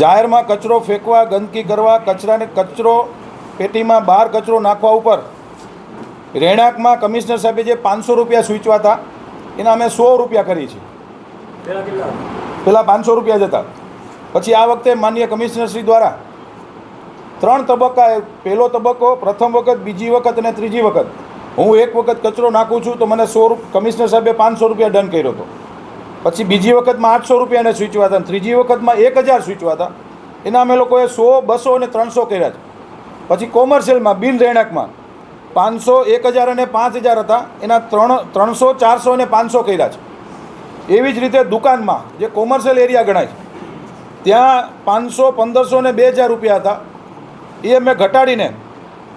જાહેરમાં કચરો ફેંકવા ગંદકી કરવા કચરાને કચરો પેટીમાં બહાર કચરો નાખવા ઉપર રહેણાંકમાં કમિશનર સાહેબે જે પાંચસો રૂપિયા સૂચવા હતા એના અમે સો રૂપિયા કરી છે. પહેલાં પાંચસો રૂપિયા જ હતા. પછી આ વખતે માન્ય કમિશનરશ્રી દ્વારા ત્રણ તબક્કા પહેલો તબક્કો પ્રથમ વખત બીજી વખત અને ત્રીજી વખત. હું એક વખત કચરો નાખું છું તો મને સો કમિશનર સાહેબે પાંચસો રૂપિયા ડન કર્યો હતો. પછી બીજી વખતમાં આઠસો રૂપિયાને સૂચવ્યા હતા ત્રીજી વખતમાં એક હજાર સૂચવ્યા હતા. એના અમે લોકોએ સો, બસો અને ત્રણસો કર્યા છે. પછી કોમર્શિયલમાં બિન રહેણાંકમાં પાંચસો, એક હજાર અને પાંચ હજાર હતા. એના ત્રણ, ત્રણસો, ચારસો અને પાંચસો કર્યા છે. એવી જ રીતે દુકાનમાં, જે કોમર્શિયલ એરિયા ગણાય છે, ત્યાં પાંચસો, પંદરસો ને બે હજાર રૂપિયા હતા. એ અમે ઘટાડીને,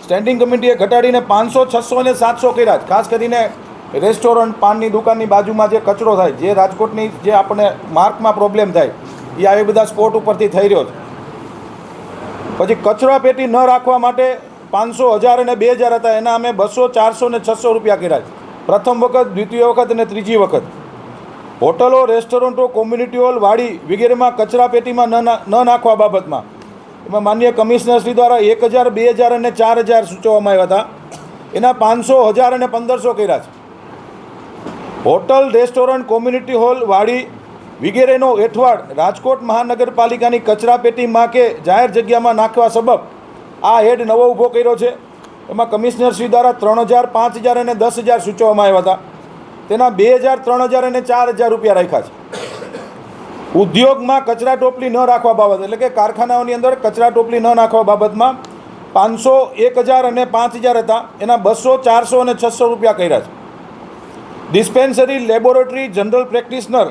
સ્ટેન્ડિંગ કમિટીએ ઘટાડીને પાંચસો, છસો અને સાતસો કર્યા છે. ખાસ કરીને રેસ્ટોરન્ટ પાનની દુકાનની બાજુમાં જે કચરો થાય, જે રાજકોટની જે આપણને માર્કમાં પ્રોબ્લેમ થાય, એ આવી બધા સ્પોટ ઉપરથી થઈ રહ્યો છે. પછી કચરા પેટી ન રાખવા માટે પાંચસો હજાર અને બે હજાર હતા, એના અમે બસો, ચારસો ને છસો રૂપિયા કર્યા પ્રથમ વખત, દ્વિતીય વખત અને ત્રીજી વખત. હોટલો, રેસ્ટોરન્ટો કોમ્યુનિટી હોલ વાડી વગેરેમાં કચરા પેટીમાં ન નાખવા બાબતમાં. એમાં માન્ય કમિશનરશ્રી દ્વારા એક હજાર, બે હજાર અને ચાર હજાર સૂચવવામાં આવ્યા હતા. એના પાંચસો, હજાર અને પંદરસો કર્યા છે. હોટલ, રેસ્ટોરન્ટ, કોમ્યુનિટી હોલ, વાડી વગેરેનો એઠવાડ રાજકોટ મહાનગરપાલિકાની કચરાપેટીમાં કે જાહેર જગ્યામાં નાખવા સબબ. આ હેડ નવો ઊભો કર્યો છે. એમાં કમિશનરશ્રી દ્વારા ત્રણ હજાર, પાંચ હજાર અને દસ હજાર સૂચવવામાં આવ્યા હતા. તેના બે હજાર, ત્રણ હજાર અને ચાર હજાર રૂપિયા રાખ્યા છે. ઉદ્યોગમાં કચરા ટોપલી ન રાખવા બાબત, એટલે કે કારખાનાઓની અંદર કચરા ટોપલી ન નાખવા બાબતમાં પાંચસો, એક હજાર અને પાંચ હજાર હતા. એના બસો, ચારસો અને છસો રૂપિયા કર્યા છે. Dispensary laboratory general practitioner,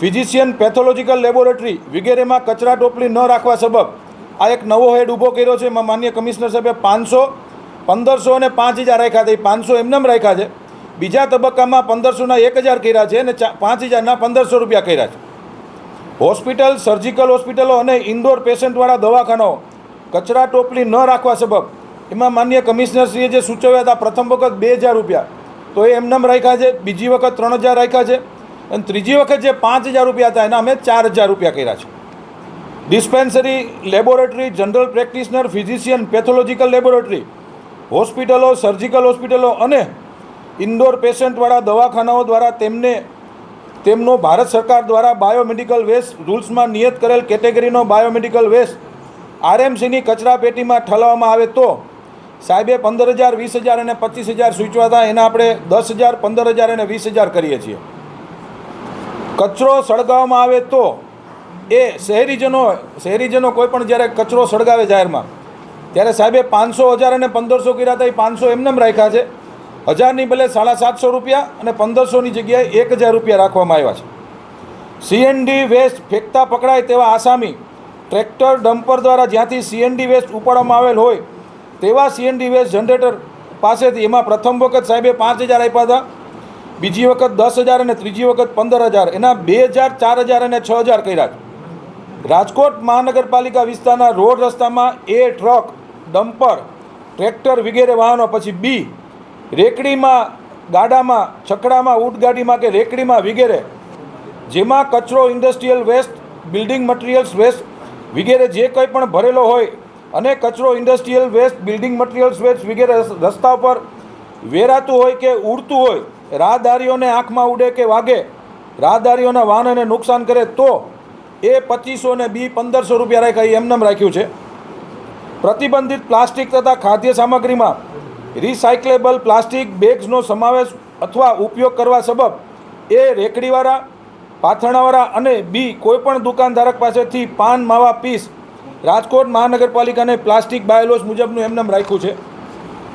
physician pathological laboratory વગેરેમાં કચરા ટોપલી ન રાખવા સબબ. આ એક નવો હેડ ઊભો કર્યો છે, એમાં માન્ય કમિશનર સાહેબે પાંચસો, પંદરસો અને પાંચ હજાર રાખ્યા હતા એ પાંચસો એમનેમ રાખ્યા છે. બીજા તબક્કામાં પંદરસોના એક હજાર કર્યા છે અને પાંચ હજારના પંદરસો રૂપિયા કર્યા છે. હોસ્પિટલ, સર્જિકલ હોસ્પિટલો અને ઇન્ડોર પેશન્ટવાળા દવાખાનાઓ કચરા ટોપલી ન રાખવા સબબ. એમાં માન્ય કમિશનરશ્રીએ જે સૂચવ્યા હતા, પ્રથમ વખત બે હજાર રૂપિયા. તો એ એમનેમ રાખ્યા છે, બીજી વખત ત્રણ હજાર રાખ્યા છે અને ત્રીજી વખત જે પાંચ હજાર રૂપિયા હતા, એના અમે ચાર હજાર રૂપિયા કર્યા છે. Dispensary laboratory general practitioner physician pathological laboratory હોસ્પિટલો સર્જિકલ હોસ્પિટલો અને ઇન્ડોર પેશન્ટવાળા દવાખાનાઓ દ્વારા તેમને, તેમનો ભારત સરકાર દ્વારા બાયોમેડિકલ વેસ્ટ રૂલ્સમાં નિયત કરેલ કેટેગરીનો બાયોમેડિકલ વેસ્ટ આરએમસીની કચરા પેટીમાં ઠલવવામાં આવે તો સાહેબે પંદર હજાર વીસ હજાર અને પચીસ હજાર સૂચવા હતા. એના આપણે દસ હજાર પંદર હજાર અને વીસ હજાર કરીએ છીએ. કચરો સળગાવવામાં આવે તો એ શહેરીજનો શહેરીજનો કોઈ પણ જ્યારે કચરો સળગાવે જાહેરમાં, ત્યારે સાહેબે પાંચસો હજાર અને પંદરસો કર્યા હતા. એ પાંચસો એમને રાખ્યા છે. હજારની ભલે સાડા સાતસો રૂપિયા અને પંદરસોની જગ્યાએ એક હજાર રૂપિયા રાખવામાં આવ્યા છે. સીએનડી વેસ્ટ ફેંકતા પકડાય તેવા આસામી ટ્રેક્ટર ડમ્પર દ્વારા જ્યાંથી સીએનડી વેસ્ટ ઉપાડવામાં આવેલ હોય તેવા સીએનડી વેસ્ટ જનરેટર પાસેથી એમાં પ્રથમ વખત સાહેબે પાંચ હજાર આપ્યા હતા. બીજી વખત દસ હજાર અને ત્રીજી વખત પંદર હજાર. એના બે હજાર, ચાર હજાર અને છ હજાર કર્યા રાજકોટ મહાનગરપાલિકા વિસ્તારના રોડ રસ્તામાં એ ટ્રક ડમ્પર ટ્રેક્ટર વગેરે વાહનો, પછી બી રેકડીમાં, ગાડામાં, છકડામાં ઊંટગાડીમાં કે રેકડીમાં વગેરે, જેમાં કચરો industrial waste building materials waste વગેરે જે કંઈ પણ ભરેલો હોય અને કચરો industrial waste, building materials, waste વગેરે રસ્તા ઉપર વેરાતું હોય કે ઉડતું હોય, રાહદારીઓને આંખમાં ઉડે કે વાગે, રાહદારીઓના વાહનને નુકસાન કરે તો એ પચીસો ને બી પંદરસો રૂપિયા રાખ્યા એમનેમ રાખ્યું છે. પ્રતિબંધિત પ્લાસ્ટિક તથા ખાદ્ય સામગ્રીમાં રિસાયક્લેબલ પ્લાસ્ટિક બેગ્સનો સમાવેશ અથવા ઉપયોગ કરવા સબબ એ રેકડીવાળા, પાથરણાવાળા અને બી કોઈપણ દુકાનધારક પાસેથી પાન, માવા, પીસ રાજકોટ મહાનગરપાલિકાને પ્લાસ્ટિક બાયલોસ મુજબનું એમનેમ રાખ્યું છે.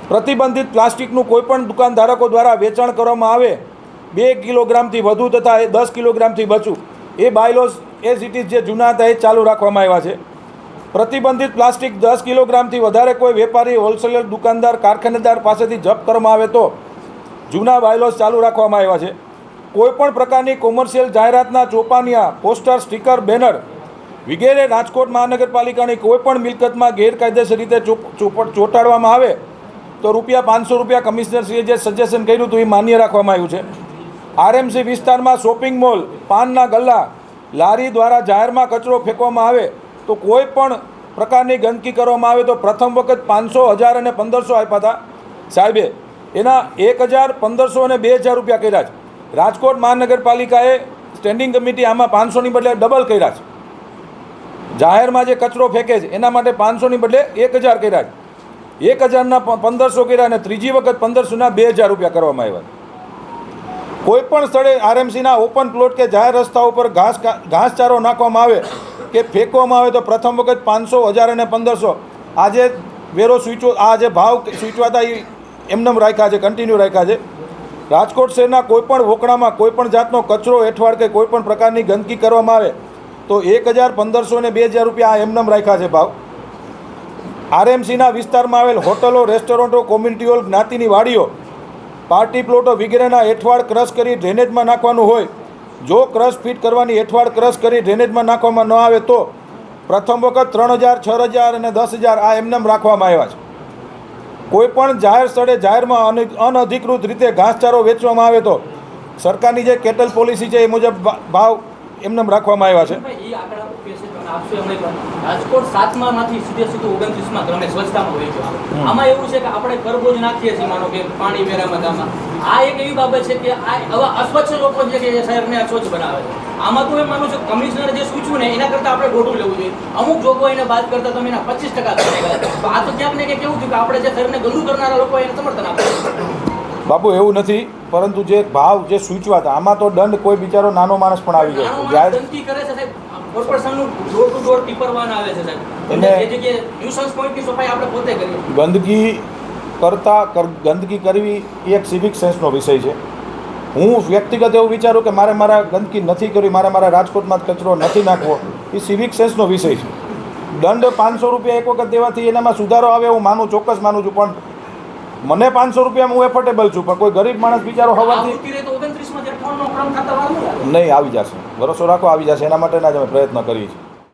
પ્રતિબંધિત પ્લાસ્ટિકનું કોઈપણ દુકાનધારકો દ્વારા વેચાણ કરવામાં આવે, બે કિલોગ્રામથી વધુ તથા એ દસ કિલોગ્રામથી બચું. એ બાયલોસ એઝ ઇટ ઇઝ જે જૂના હતા એ ચાલુ રાખવામાં આવ્યા છે. પ્રતિબંધિત પ્લાસ્ટિક દસ કિલોગ્રામથી વધારે કોઈ વેપારી, હોલસેલર, દુકાનદાર, કારખાનેદાર પાસેથી જપ્ત કરવામાં આવે તો જૂના બાયલોસ ચાલુ રાખવામાં આવ્યા છે. કોઈપણ પ્રકારની કોમર્શિયલ જાહેરાતના ચોપાનિયા, પોસ્ટર, સ્ટીકર, બેનર વગેરે રાજકોટ મહાનગરપાલિકાની કોઈપણ મિલકતમાં ગેરકાયદેસર રીતે ચોંટાડવામાં આવે, તો રૂપિયા પાંચસો રૂપિયા કમિશનરશ્રીએ જે સજેશન કર્યું હતું એ માન્ય રાખવામાં આવ્યું છે. આરએમસી વિસ્તારમાં શોપિંગ મોલ, પાનના ગલ્લા, લારી દ્વારા જાહેરમાં કચરો ફેંકવામાં આવે, તો કોઈ પણ પ્રકારની ગંદકી કરવામાં આવે તો પ્રથમ વખત પાંચસો હજાર અને પંદરસો આપ્યા હતા. સાહેબે, એના એક હજાર પંદરસો અને બે હજાર રૂપિયા કર્યા છે. રાજકોટ મહાનગરપાલિકાએ સ્ટેન્ડિંગ કમિટી આમાં પાંચસોની બદલે ડબલ કર્યા છે. જાહેરમાં જે કચરો ફેંકે છે, એના માટે પાંચસોની બદલે એક હજાર કર્યા છે. એક હજારના પંદરસો કર્યા અને ત્રીજી વખત પંદરસોના બે હજાર રૂપિયા કરવામાં આવ્યા કોઈ પણ સ્થળે આરએમસીના ઓપન પ્લોટ કે જાહેર રસ્તા ઉપર ઘાસ ઘાસચારો નાખવામાં આવે કે ફેંકવામાં આવે તો પ્રથમ વખત પાંચસો, હજાર અને પંદરસો. આજે વેરો સૂચવો, આ જે ભાવ સ્વીચવાતા એ એમનેમ રાખ્યા છે કન્ટિન્યુ રાખ્યા છે. રાજકોટ શહેરના કોઈપણ વોકડામાં કોઈપણ જાતનો કચરો, એઠવાડ કે કોઈપણ પ્રકારની ગંદકી કરવામાં આવે તો એક હજાર પંદરસો ને બે હજાર રૂપિયા આ એમનેમ રાખ્યા છે ભાવ. આરએમસીના વિસ્તારમાં આવેલ હોટલો, રેસ્ટોરન્ટો, કોમ્યુનિટી હોલ, જ્ઞાતિની વાડીઓ, પાર્ટી પ્લોટો વગેરેના એઠવાડ ક્રશ કરી ડ્રેનેજમાં નાખવાનું હોય. જો ક્રશ ફિટ કરવાની એઠવાડ ક્રશ કરી ડ્રેનેજમાં નાખવામાં ન આવે તો પ્રથમ વખત ત્રણ હજાર, છ હજાર અને દસ હજાર આ એમનેમ રાખવામાં આવ્યા છે. કોઈ પણ જાહેર સ્થળે જાહેરમાં અન- અનધિકૃત રીતે ઘાસચારો વેચવામાં આવે તો સરકારની જે કેટલ પોલિસી છે એ મુજબ ભાવ એમનેમ રાખવામાં આવ્યા છે. રાજકોટ સાતમામાંથી સીધે સીધું ઓગણત્રીસમાં ક્રમે સ્વચ્છતામાં આમાં એવું છે કે આપણે કરબોજ નાખીએ છીએ, માનો કે પાણી વેરામાં આ એક એવી બાબત છે કે આ આવા અસ્વચ્છ લોકો છે શહેરને અસ્વચ્છ બનાવે છે. આમાં તો એમ માનું છું કમિશનર જે સૂચવ્યું ને, એના કરતાં આપણે દોઢું લેવું જોઈએ. અમુક જોગવાઈને બાદ કરતા તમે એના પચીસ ટકા તો આ તો ક્યાંક ને ક્યાંક કેવું થયું કે આપણે જે શહેરને ગંદુ કરનારા લોકો એને સમર્થન આપે બાપુ એવું નથી પરંતુ જે ભાવ જે સૂચવા હતા આમાં તો દંડ કોઈ બિચારો નાનો માણસ પણ આવી જાય નાનો જાહેર ગંદકી કરતા ગંદકી કરવી એ એક સિવિક સેન્સનો વિષય છે. હું વ્યક્તિગત એવું વિચારું કે મારે મારા ગંદકી નથી કરવી મારે મારા રાજકોટમાં જ કચરો નથી નાખવો એ સિવિક સેન્સનો વિષય છે. દંડ પાંચસો રૂપિયા એક વખત દેવાથી એનામાં સુધારો આવે હું માનું ચોક્કસ માનું છું પણ મને પાંચસો રૂપિયા હું એફોર્ટેબલ છું પણ કોઈ ગરીબ માણસ બિચારો વાર નહીં આવી જશે. ભરોસો રાખો આવી જશે. એના માટેના જ અમે પ્રયત્ન કરીએ છીએ.